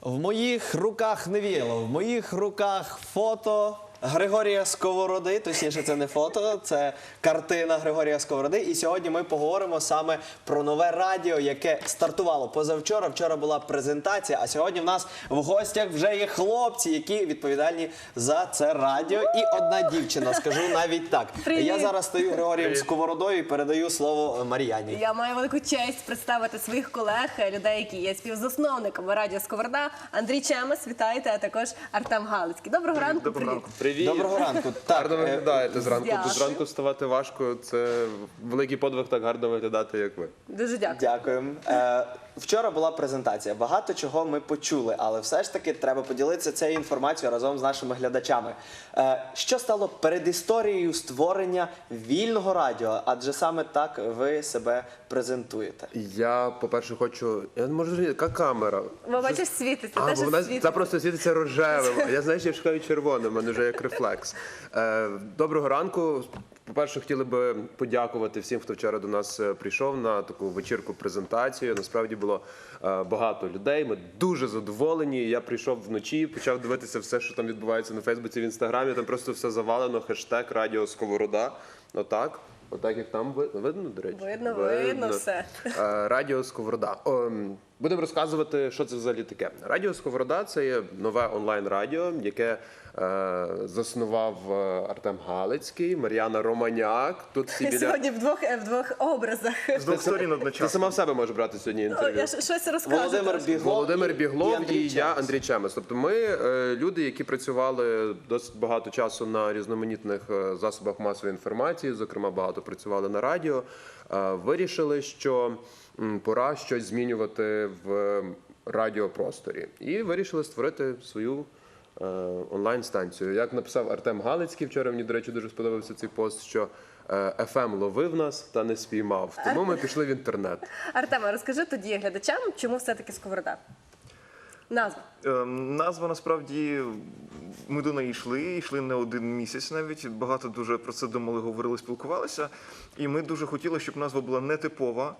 В моїх руках не віло, в моїх руках фото Григорія Сковороди. Точніше, це не фото, це картина Григорія Сковороди. І сьогодні ми поговоримо саме про нове радіо, яке стартувало позавчора. Вчора була презентація. А сьогодні в нас в гостях вже є хлопці, які відповідальні за це радіо. І одна дівчина, скажу навіть так. Привіт. Я зараз стою Григорієм Сковородою і передаю слово Мар'яні. Я маю велику честь представити своїх колег, людей, які є співзасновниками радіо Сковорода. Андрій Чемес, вітайте, а також Артем Галицький. Доброго ранку. Доброго привіт. ранку. Привіт. Доброго ранку. Так, Гарно е, виглядаєте зранку. Дякую. Зранку вставати важко. Це великий подвиг так гарно виглядати, як ви. Дуже дякую. Дякуємо. Е, вчора була презентація. Багато чого ми почули, але все ж таки треба поділитися цією інформацією разом з нашими глядачами. Е, що стало передісторією створення вільного радіо? Адже саме так ви себе презентуєте. Я, по-перше, хочу. Я не можу зрозуміти, яка камера. Ви бачиш, світиться, А, бо вона світиться. це просто світиться рожевим. Я знаю, що я шукаю червоним, у мене вже як рефлекс. Е, доброго ранку. По-перше, хотіли би подякувати всім, хто вчора до нас е, прийшов на таку вечірку презентацію. Насправді було е, багато людей. Ми дуже задоволені. Я прийшов вночі, почав дивитися все, що там відбувається на Фейсбуці, в інстаграмі. Там просто все завалено. Хештег Радіо Сковорода. Отак. Отак, як там ви- видно, до речі. Видно, видно все. Е, Радіо Сковорода. Будемо розказувати, що це взагалі таке. Радіо Сковорода це є нове онлайн-радіо, яке е, заснував е, Артем Галицький, Мар'яна Романяк. Тут всі біля. Сьогодні в двох, е, в двох образах. З двох сторін Ти сама в себе можеш брати сьогодні О, інтерв'ю. я щось розкажу. Володимир. Біглов, Володимир і- Біглов і, Андрій я, Андрій Чемес. Тобто ми е, люди, які працювали досить багато часу на різноманітних е, засобах масової інформації, зокрема багато працювали на радіо, е, вирішили, що пора щось змінювати в радіопросторі. І вирішили створити свою. е, Онлайн-станцію. Як написав Артем Галицький вчора, мені, до речі, дуже сподобався цей пост, що е, FM ловив нас та не спіймав. Тому ми пішли в інтернет. Артеме, розкажи тоді глядачам, чому все-таки Сковорода? Назва. Е, Назва насправді ми до неї йшли, йшли не один місяць навіть. Багато дуже про це думали, говорили, спілкувалися. І ми дуже хотіли, щоб назва була нетипова.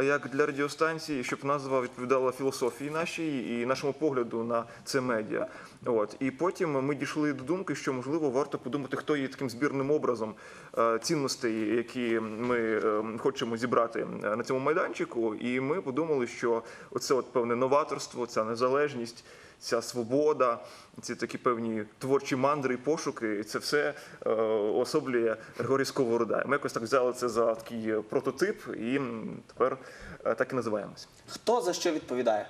Як для радіостанції, щоб назва відповідала філософії нашій і нашому погляду на це медіа. От і потім ми дійшли до думки, що можливо варто подумати, хто є таким збірним образом е, цінностей, які ми е, хочемо зібрати е, на цьому майданчику. І ми подумали, що от певне новаторство, ця незалежність, ця свобода, ці такі певні творчі мандри і пошуки, і це все е, особлює Григорій Сковорода. Ми якось так взяли це за такий е, прототип, і тепер е, так і називаємось. Хто за що відповідає?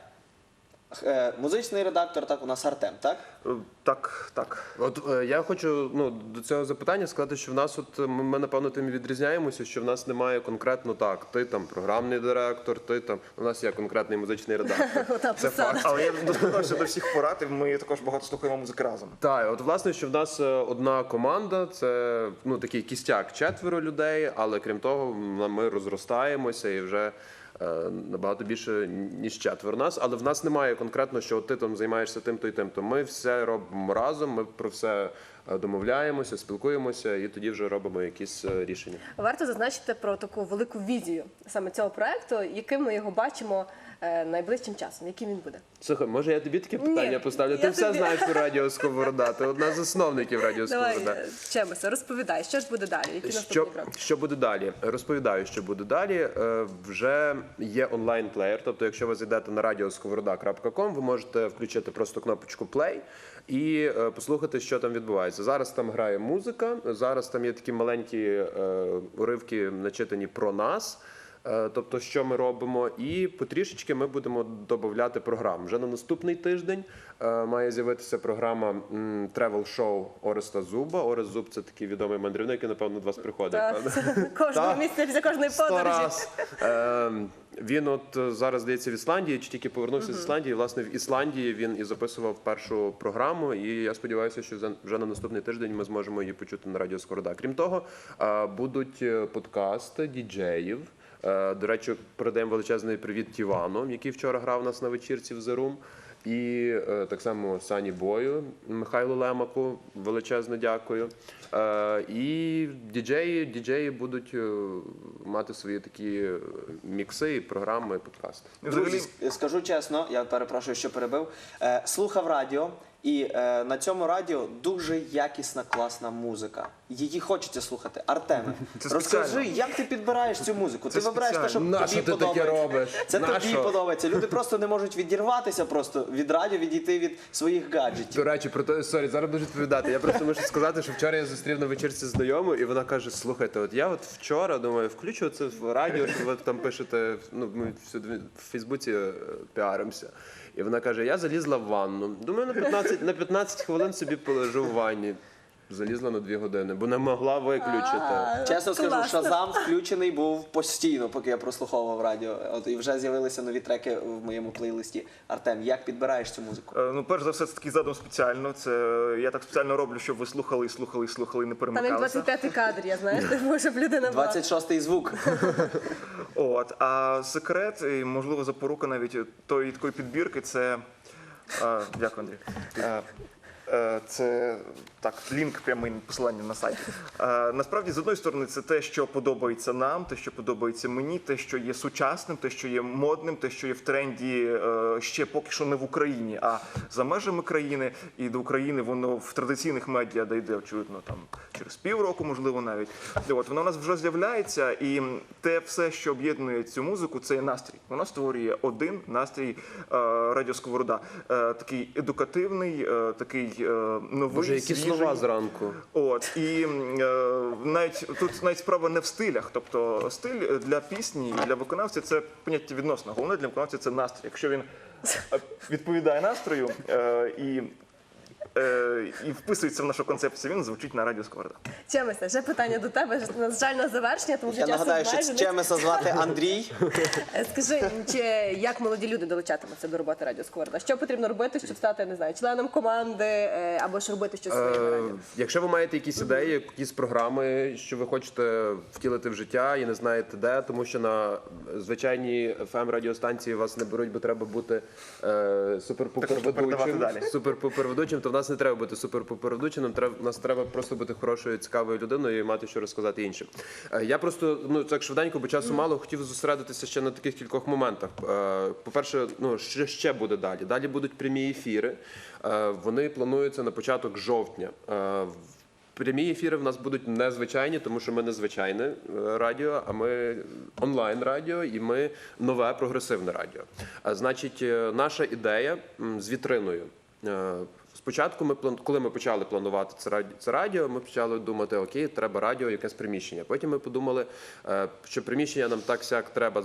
Е, музичний редактор, так у нас Артем, так? Е, Так, так. От е, я хочу ну до цього запитання сказати, що в нас, от ми, ми напевно тим відрізняємося, що в нас немає конкретно так. Ти там програмний директор, ти там у нас є конкретний музичний редактор. Це факт. Але я дослухався до всіх порад, і ми також багато слухаємо музики разом. Так, от власне, що в нас одна команда, це ну такий кістяк четверо людей, але крім того, ми розростаємося і вже. Е, Набагато більше ніж четверо нас, але в нас немає конкретно, що ти там займаєшся тим, то і тим. То ми все робимо разом. Ми про все е, домовляємося, спілкуємося, і тоді вже робимо якісь е, рішення. Варто зазначити про таку велику візію саме цього проекту, яким ми його бачимо е, найближчим часом, яким він буде. Слухай, може я тобі таке Ні, питання поставлю? я Ти все тобі- знаєш про радіо Сковорода. Ти одна з засновників радіо Давай, Сковорода. е, Чемеса, розповідай, що ж буде далі? Які Що, наступні кроки? що буде далі? Розповідаю, що буде далі. Е, Вже є онлайн-плеєр. Тобто, якщо ви зайдете на radiosковорода.com, ви можете включити просто кнопочку play і е, послухати, що там відбувається. Зараз там грає музика. Зараз там є такі маленькі е, уривки, начитані про нас. Е, Тобто, що ми робимо, і потрішечки ми будемо додати програм. Вже на наступний тиждень е, має з'явитися програма Travel Show Ореста Зуба. Орес Зуб це такий відомий мандрівник, який, напевно, до вас приходить. Кожного Так. після кожної подорожі. Е, він от е, зараз здається в Ісландії, чи тільки повернувся з Ісландії. Власне, в Ісландії він і записував першу програму. І я сподіваюся, що вже на наступний тиждень ми зможемо її почути на радіо Скорода. Крім того, будуть подкасти діджеїв. Е, До речі, передаємо величезний привіт Тівану, який вчора грав нас на вечірці в The Room. І е, так само Сані Бою, Михайлу Лемаку, величезне дякую. Е, і діджеї, діджеї будуть мати свої такі мікси, і програми, подкасти. Друзі, скажу чесно, я перепрошую, що перебив. Слухав радіо, і е, на цьому радіо дуже якісна, класна музика. Її хочеться слухати. Артеме, Це розкажи, спеціально. як ти підбираєш цю музику? Це ти вибираєш те, що спеціально. Нащо тобі ти таке подобається. робиш? Це тобі Нащо? подобається. Люди просто не можуть відірватися просто від радіо, відійти від своїх гаджетів. До речі, про те, сорі, зараз дуже відповідати. Я просто можу сказати, що вчора я зустрів на вечірці знайому, і вона каже: слухайте, от я от вчора думаю, включу це в радіо, що ви там пишете. Ну ми всюди в Фейсбуці е, піаримося. І вона каже: Я залізла в ванну. Думаю, на 15, на 15 хвилин собі полежу в ванні. Залізла на 2 години, бо не могла виключити. Чесно скажу, Класно. Шазам включений був постійно, поки я прослуховував радіо. От і вже з'явилися нові треки в моєму плейлисті. Артем, як підбираєш цю музику? е, ну перш за все, це такий задум спеціально. Це е, я так спеціально роблю, щоб ви слухали, і слухали, і слухали, і не Там як перемикалися. 25-й кадр, я знаю, типу, щоб людина була. 26-й звук. От а секрет, і можливо запорука навіть тої такої підбірки, це а, дякую, Андрій. Е, е, Це так, лінк прямий посилання на сайті. Е, Насправді, з одної сторони, це те, що подобається нам, те, що подобається мені, те, що є сучасним, те, що є модним, те, що є в тренді е, ще поки що не в Україні, а за межами країни. І до України воно в традиційних медіа дійде, очевидно, там через півроку, можливо, навіть. От воно у нас вже з'являється, і те все, що об'єднує цю музику, це є настрій. Воно створює один настрій е, Радіо Сковорода. Е, такий едукативний, е, такий е, новий. Боже, які свіжий. слова зранку. От і е, навіть тут навіть справа не в стилях. Тобто стиль для пісні і для виконавця це поняття відносно. Головне для виконавця це настрій. Якщо він е, відповідає настрою е, і, е, і вписується в нашу концепцію, він звучить на радіо Сковорода. Чемися, ще питання до тебе, на жаль, на завершення, тому що Я часу нагадаю, що обмежений. Чемеса звати Андрій. Е, Скажи, чи як молоді люди долучатимуться до роботи Радіо Сковорда? Що потрібно робити, щоб стати, не знаю, членом команди е, або ж робити щось своє на Е, радіо? Якщо ви маєте якісь ідеї, якісь програми, що ви хочете втілити в життя і не знаєте де, тому що на звичайній fm радіостанції вас не беруть, бо треба бути е, супер-пупер передавати ведучим. далі. Супер-пупер ведучим, то в нас не треба бути супер-пупер нам треба нас треба просто бути хорошою, цікавою людиною і мати що розказати іншим. Е, Я просто ну так швиденько, бо часу мало, хотів зосередитися ще на таких кількох моментах. Е, По-перше, ну що ще буде далі? Далі будуть прямі ефіри. Е, Вони плануються на початок жовтня. Прямі ефіри в нас будуть незвичайні, тому що ми не звичайне радіо, а ми онлайн радіо і ми нове прогресивне радіо. А значить, наша ідея з вітриною. Спочатку ми план- коли ми почали планувати це радіо, це радіо, ми почали думати, окей, треба радіо, якесь приміщення. Потім ми подумали, е, що приміщення нам так сяк треба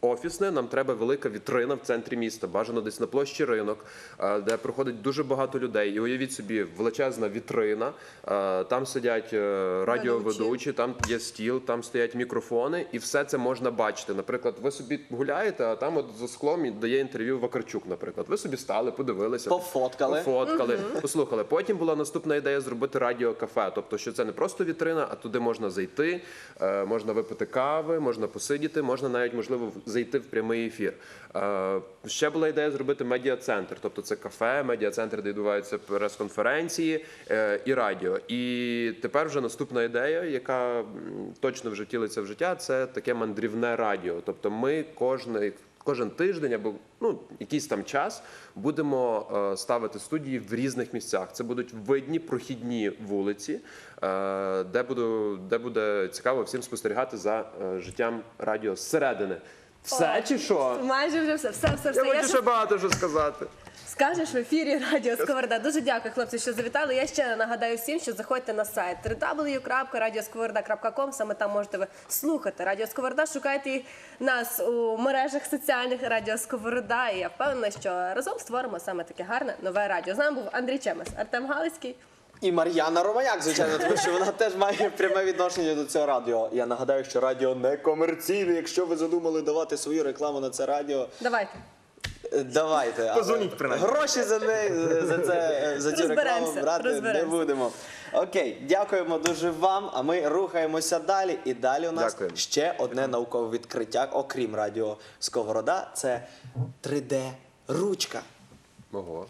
офісне, нам треба велика вітрина в центрі міста, бажано десь на площі ринок, е, де проходить дуже багато людей. І уявіть собі, величезна вітрина, е, там сидять е, радіоведучі, там є стіл, там стоять мікрофони, і все це можна бачити. Наприклад, ви собі гуляєте, а там от за склом дає інтерв'ю Вакарчук, наприклад. Ви собі стали, подивилися. Пофоткали. Пофоткали, послухали. Потім була наступна ідея зробити радіокафе. Тобто, що це не просто вітрина, а туди можна зайти, можна випити кави, можна посидіти, можна навіть можливо зайти в прямий ефір. Е, Ще була ідея зробити медіа-центр, тобто це кафе, медіа-центр, де відбуваються прес-конференції е, і радіо. І тепер вже наступна ідея, яка точно вже втілиться в життя, це таке мандрівне радіо. Тобто, ми кожний. Кожен тиждень або ну якийсь там час будемо е, ставити студії в різних місцях. Це будуть видні прохідні вулиці, е, де буду, де буде цікаво всім спостерігати за е, життям радіо зсередини. Все чи що? Майже вже все, все, все. Я Я хочу ще ще багато що сказати. Скажеш в ефірі Радіо Сковорода. Дуже дякую, хлопці, що завітали. Я ще нагадаю всім, що заходьте на сайт www.radiosковорода.com. Саме там можете ви слухати Радіо Сковорода. Шукайте нас у мережах соціальних Радіо Сковорода. І я впевнена, що разом створимо саме таке гарне нове радіо. З нами був Андрій Чемес, Артем Галицький. І Мар'яна Романяк, звичайно, тому що вона теж має пряме відношення до цього радіо. Я нагадаю, що радіо не комерційне. Якщо ви задумали давати свою рекламу на це радіо, Давайте. Давайте. але Позвоніть, принаймні. Гроші за неї, за це за цю рекламу Розберемося, брати не розберемося. будемо. Окей, дякуємо дуже вам. А ми рухаємося далі. І далі у нас Дякуємо. ще одне наукове відкриття, окрім радіо Сковорода. Це 3D ручка. Ого.